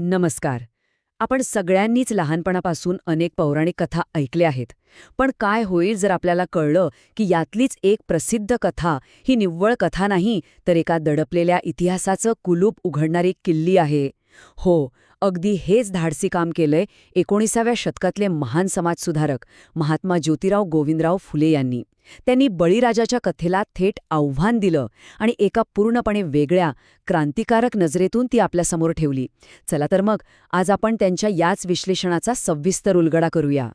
नमस्कार. आपण सगळ्यांनीच लहानपणापासून अनेक पौराणिक कथा ऐकल्या आहेत. पण काय होईल जर आपल्याला कळलं की यातलीच एक प्रसिद्ध कथा ही निव्वळ कथा नाही तर एका दडपलेल्या इतिहासाचं कुलूप उघडणारी किल्ली आहे. हो अगदी हेच धाडसी काम केलंय एकोणीसाव्या शतकातले महान समाजसुधारक महात्मा ज्योतिराव गोविंदराव फुले यांनी. त्यांनी बळीराजाच्या कथेला थेट आव्हान दिलं आणि एका पूर्णपणे वेगळ्या क्रांतिकारक नजरेतून ती आपल्यासमोर ठेवली. चला तर मग आज आपण त्यांच्या याच विश्लेषणाचा सविस्तर उलगडा करूया.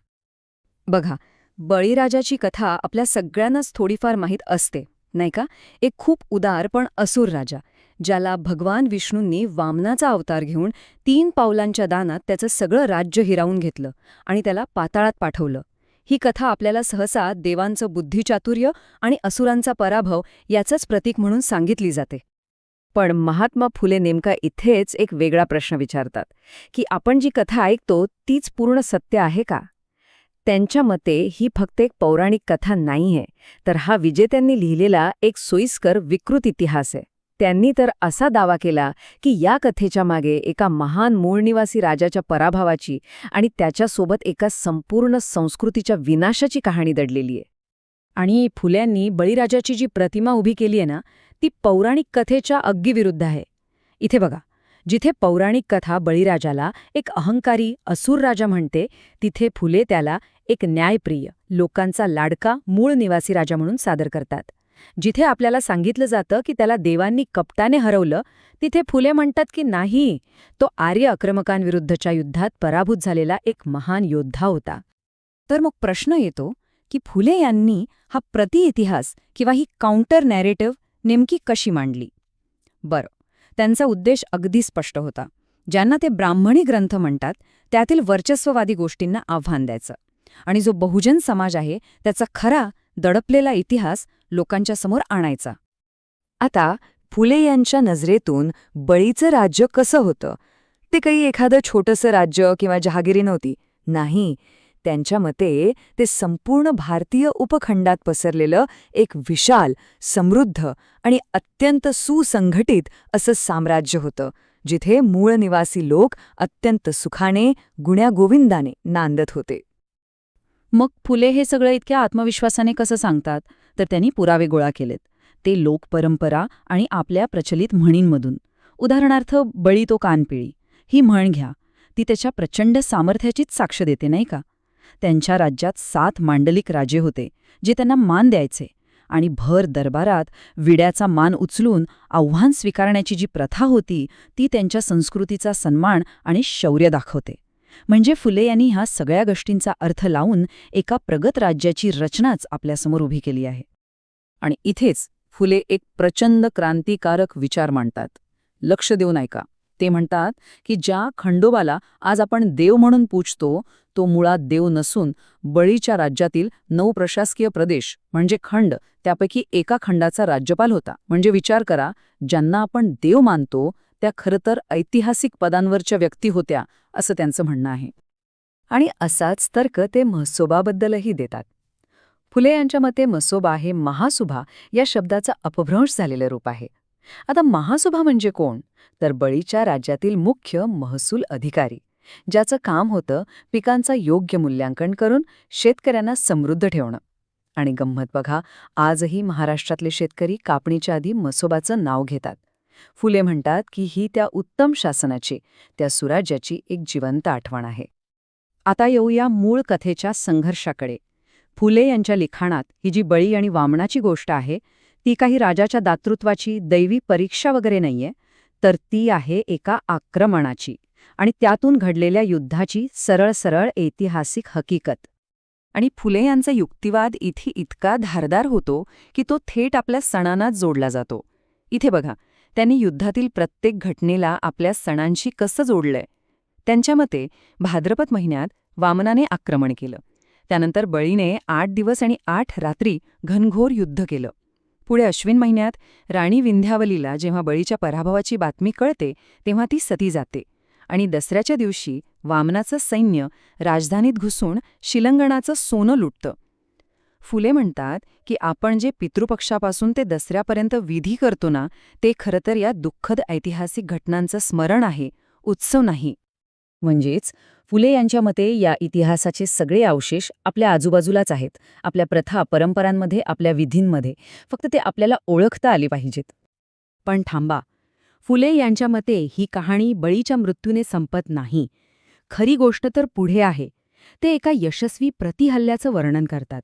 बघा बळीराजाची कथा आपल्या सगळ्यांनाच थोडीफार माहीत असते नाही का? एक खूप उदार पण असुर राजा ज्याला भगवान विष्णूंनी वामनाचा अवतार घेऊन तीन पावलांच्या दानात त्याचं सगळं राज्य हिरावून घेतलं आणि त्याला पाताळात पाठवलं. ही कथा आपल्याला सहसा देवांचं बुद्धिचातुर्य आणि असुरांचा पराभव याचंच प्रतीक म्हणून सांगितली जाते. पण महात्मा फुले नेमका इथेच एक वेगळा प्रश्न विचारतात की आपण जी कथा ऐकतो तीच पूर्ण सत्य आहे का? त्यांच्या मते ही फक्त एक पौराणिक कथा नाहीये तर हा विजेत्यांनी लिहिलेला एक सोयीस्कर विकृत इतिहास आहे. त्यांनी तर असा दावा केला की या कथेच्या मागे एका महान मूळनिवासी राजाच्या पराभवाची आणि त्याच्यासोबत एका संपूर्ण संस्कृतीच्या विनाशाची कहाणी दडलेली आहे. आणि फुल्यांनी बळीराजाची जी प्रतिमा उभी केली आहे ना ती पौराणिक कथेच्या अगदी विरुद्ध आहे. इथे बघा जिथे पौराणिक कथा बळीराजाला एक अहंकारी असुर राजा म्हणते तिथे फुले त्याला एक न्यायप्रिय लोकांचा लाडका मूळ निवासी राजा म्हणून सादर करतात. जिथे आपल्याला सांगितलं जातं की त्याला देवांनी कपटाने हरवलं तिथे फुले म्हणतात की नाही. तो आर्य आक्रमकांविरुद्धच्या युद्धात पराभूत झालेला एक महान योद्धा होता. तर मग प्रश्न येतो की फुले यांनी हा प्रतिइतिहास किंवा ही काउंटर नॅरेटिव्ह नेमकी कशी मांडली? बरं त्यांचा उद्देश अगदी स्पष्ट होता. ज्यांना ते ब्राह्मणी ग्रंथ म्हणतात त्यातील वर्चस्ववादी गोष्टींना आव्हान द्यायचं. आणि जो बहुजन समाज आहे त्याचा खरा दडपलेला इतिहास लोकांच्या समोर आणायचा. आता फुले यांच्या नजरेतून बळीचं राज्य कसं होतं? ते काही एखादं छोटंसं राज्य किंवा जहागिरी नव्हती. नाही त्यांच्या मते ते संपूर्ण भारतीय उपखंडात पसरलेलं एक विशाल समृद्ध आणि अत्यंत सुसंघटित असं साम्राज्य होतं जिथे मूळ निवासी लोक अत्यंत सुखाने गुण्यागोविंदाने नांदत होते. मग फुले हे सगळं इतक्या आत्मविश्वासाने कसं सांगतात? तर त्यांनी पुरावे गोळा केलेत. ते लोकपरंपरा आणि आपल्या प्रचलित म्हणींमधून. उदाहरणार्थ बळी तो कानपिळी. ही म्हण घ्या. ती त्याच्या प्रचंड सामर्थ्याचीच साक्ष देते नाही का? त्यांच्या राज्यात सात मांडलिक राजे होते जे त्यांना मान द्यायचे. आणि भर दरबारात विड्याचा मान उचलून आव्हान स्वीकारण्याची जी प्रथा होती ती त्यांच्या संस्कृतीचा सन्मान आणि शौर्य दाखवते. म्हणजे फुले यांनी ह्या सगळ्या गोष्टींचा अर्थ लावून एका प्रगत राज्याची रचनाच आपल्यासमोर उभी केली आहे. आणि इथेच फुले एक प्रचंड क्रांतिकारक विचार मांडतात. लक्ष देऊन ऐका. ते म्हणतात की ज्या खंडोबाला आज आपण देव म्हणून पूजतो तो मुळात देव नसून बळीच्या राज्यातील नऊ प्रशासकीय प्रदेश म्हणजे खंड त्यापैकी एका खंडाचा राज्यपाल होता. म्हणजे विचार करा ज्यांना आपण देव मानतो त्या खरं तर ऐतिहासिक पदांवरच्या व्यक्ती होत्या असं त्यांचं म्हणणं आहे. आणि असाच तर्क ते म्हसोबाबद्दलही देतात. फुले यांच्या मते मसोबा हे महासुभा या शब्दाचा अपभ्रंश झालेलं रूप आहे. आता महासुभा म्हणजे कोण? तर बळीच्या राज्यातील मुख्य महसूल अधिकारी ज्याचं काम होतं पिकांचं योग्य मूल्यांकन करून शेतकऱ्यांना समृद्ध ठेवणं. आणि गंमत बघा आजही महाराष्ट्रातले शेतकरी कापणीच्या आधी मसोबाचं नाव घेतात. फुले म्हणतात की ही त्या उत्तम शासनाची त्या सुराज्याची एक जिवंत आठवण आहे. आता येऊया मूळ कथेच्या संघर्षाकडे. फुले यांच्या लिखाणात ही जी बळी आणि वामनाची गोष्ट आहे ती काही राजाच्या दातृत्वाची दैवी परीक्षा वगैरे नाहीये तर ती आहे एका आक्रमणाची आणि त्यातून घडलेल्या युद्धाची सरळ सरळ ऐतिहासिक हकीकत. आणि फुले यांचा युक्तिवाद इथे इतका धारदार होतो की तो थेट आपल्या सणांनाच जोडला जातो. इथे बघा त्यांनी युद्धातील प्रत्येक घटनेला आपल्या सणांशी कसं जोडलंय? त्यांच्या मते भाद्रपद महिन्यात वामनाने आक्रमण केलं. त्यानंतर बळीने आठ दिवस आणि आठ रात्री घनघोर युद्ध केलं. पुढे अश्विन महिन्यात राणी विंध्यावलीला जेव्हा बळीच्या पराभवाची बातमी कळते तेव्हा ती सती जाते. आणि दसऱ्याच्या दिवशी वामनाचं सैन्य राजधानीत घुसून शिलंगणाचं सोनं लुटतं. फुले म्हणतात की आपण जे पितृपक्षापासून ते दसऱ्यापर्यंत विधी करतो ना ते खरं तर या दुःखद ऐतिहासिक घटनांचं स्मरण आहे उत्सव नाही. म्हणजेच फुले यांच्या मते या इतिहासाचे सगळे अवशेष आपल्या आजूबाजूलाच आहेत आपल्या प्रथा परंपरांमध्ये आपल्या विधींमध्ये फक्त ते आपल्याला ओळखता आले पाहिजेत. पण थांबा फुले यांच्या मते ही कहाणी बळीच्या मृत्यूने संपत नाही. खरी गोष्ट तर पुढे आहे ते एका यशस्वी प्रतिहल्ल्याचं वर्णन करतात.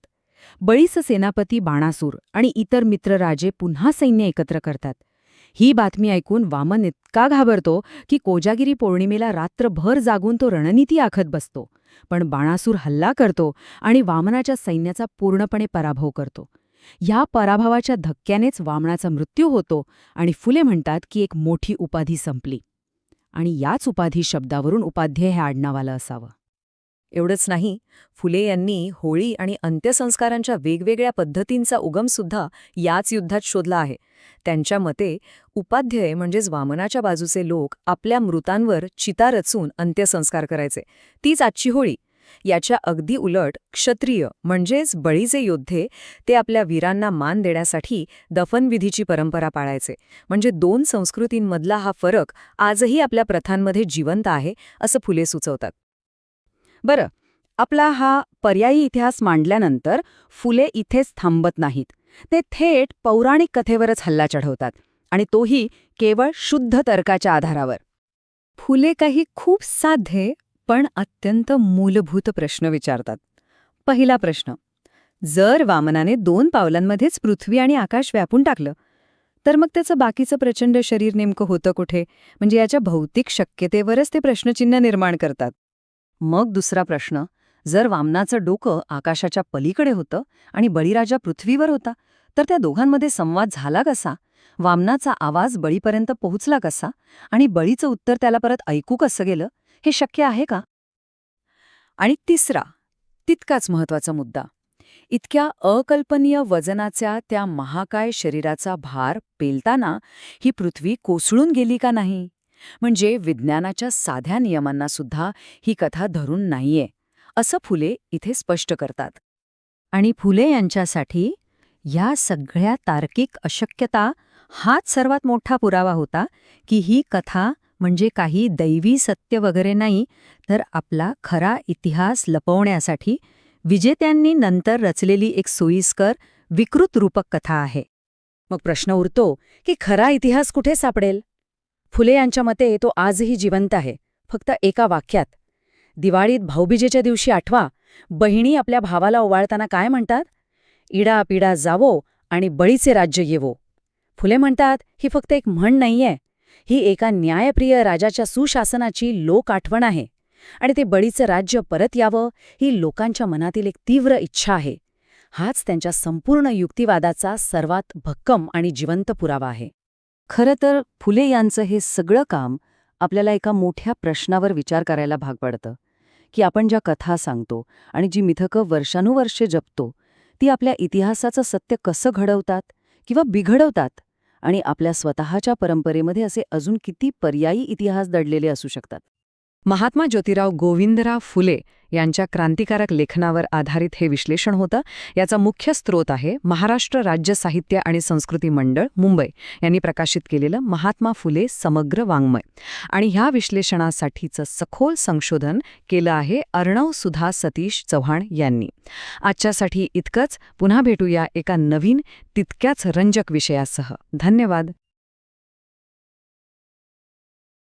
बळीस सेनापती बाणासूर आणि इतर मित्रराजे पुन्हा सैन्य एकत्र करतात. ही बातमी ऐकून वामन इतका घाबरतो की कोजागिरी पौर्णिमेला रात्रभर जागून तो रणनीती आखत बसतो. पण बाणासूर हल्ला करतो आणि वामनाच्या सैन्याचा पूर्णपणे पराभव करतो. या पराभवाच्या धक्क्यानेच वामनाचा मृत्यू होतो आणि फुले म्हणतात की एक मोठी उपाधी संपली. आणि याच उपाधी शब्दावरून उपाध्याय हे आडनावालं असावं. एवढंच नाही फुले यांनी होळी आणि अंत्यसंस्कारांच्या वेगवेगळ्या पद्धतींचा उगमसुद्धा याच युद्धात शोधला आहे. त्यांच्या मते उपाध्याय म्हणजेच वामनाच्या बाजूचे लोक आपल्या मृतांवर चिता रचून अंत्यसंस्कार करायचे. तीच आजची होळी. याच्या अगदी उलट क्षत्रिय म्हणजेच बळीचे योद्धे ते आपल्या वीरांना मान देण्यासाठी दफनविधीची परंपरा पाळायचे. म्हणजे दोन संस्कृतींमधला हा फरक आजही आपल्या प्रथांमध्ये जिवंत आहे असं फुले सुचवतात. बरं आपला हा पर्यायी इतिहास मांडल्यानंतर फुले इथेच थांबत नाहीत. ते थेट पौराणिक कथेवरच हल्ला चढवतात आणि तोही केवळ शुद्ध तर्काच्या आधारावर. फुले काही खूप साधे पण अत्यंत मूलभूत प्रश्न विचारतात. पहिला प्रश्न जर वामनाने दोन पावलांमध्येच पृथ्वी आणि आकाश व्यापून टाकलं तर मग त्याचं बाकीचं प्रचंड शरीर नेमकं होतं कुठे? म्हणजे याच्या भौतिक शक्यतेवरच ते प्रश्नचिन्ह निर्माण करतात. मग दुसरा प्रश्न जर वामनाचं डोकं आकाशाच्या पलीकडे होतं आणि बळीराजा पृथ्वीवर होता तर त्या दोघांमध्ये संवाद झाला कसा? वामनाचा आवाज बळीपर्यंत पोहोचला कसा? आणि बळीचं उत्तर त्याला परत ऐकू कसं गेलं? हे शक्य आहे का? आणि तिसरा तितकाच महत्त्वाचा मुद्दा. इतक्या अकल्पनीय वजनाच्या त्या महाकाय शरीराचा भार पेलताना ही पृथ्वी कोसळून गेली का नाही? म्हणजे विज्ञानाच्या साध्या नियमांना सुद्धा ही कथा धरून नाहीये असं फुले इथे स्पष्ट करतात. आणि फुले यांच्यासाठी या सगळ्या तार्किक अशक्यता हाच सर्वात मोठा पुरावा होता की ही कथा म्हणजे काही दैवी सत्य वगैरे नाही तर आपला खरा इतिहास लपवण्यासाठी विजेत्यांनी नंतर रचलेली एक सोयीस्कर विकृत रूपक कथा आहे. मग प्रश्न उरतो की खरा इतिहास कुठे सापडेल? फुले यांच्या मते तो आजही जिवंत आहे. फक्त एका वाक्यात दिवाळीत भाऊबीजेच्या दिवशी आठवा बहिणी आपल्या भावाला ओवाळताना काय म्हणतात? इडा पिडा जावो आणि बळीचे राज्य येवो. फुले म्हणतात ही फक्त एक म्हण नाहीये. ही एका न्यायप्रिय राजाच्या सुशासनाची लोक आठवण आहे. आणि ते बळीचं राज्य परत यावं ही लोकांच्या मनातील एक तीव्र इच्छा आहे. हाच त्यांच्या संपूर्ण युक्तिवादाचा सर्वात भक्कम आणि जिवंत पुरावा आहे. खरं तर फुले यांचं हे सगळं काम आपल्याला एका मोठ्या प्रश्नावर विचार करायला भाग पडतं. की आपण ज्या कथा सांगतो आणि जी मिथकं वर्षानुवर्षे जपतो ती आपल्या इतिहासाचं सत्य कसं घडवतात किंवा बिघडवतात आणि आपल्या स्वतःच्या परंपरेमध्ये असे अजून किती पर्यायी इतिहास दडलेले असू शकतात. महात्मा ज्योतिराव गोविंदराव फुले यांच्या क्रांतिकारक लेखनावर आधारित हे विश्लेषण होतं. याचा मुख्य स्रोत आहे महाराष्ट्र राज्य साहित्य आणि संस्कृती मंडळ मुंबई. यांनी प्रकाशित केलेलं महात्मा फुले समग्र वाङ्मय. आणि ह्या विश्लेषणासाठीचं सखोल संशोधन केलं आहे अर्णव सुधा सतीश चव्हाण यांनी. आजच्यासाठी इतकंच. पुन्हा भेटूया एका नवीन तितक्याच रंजक विषयासह. धन्यवाद.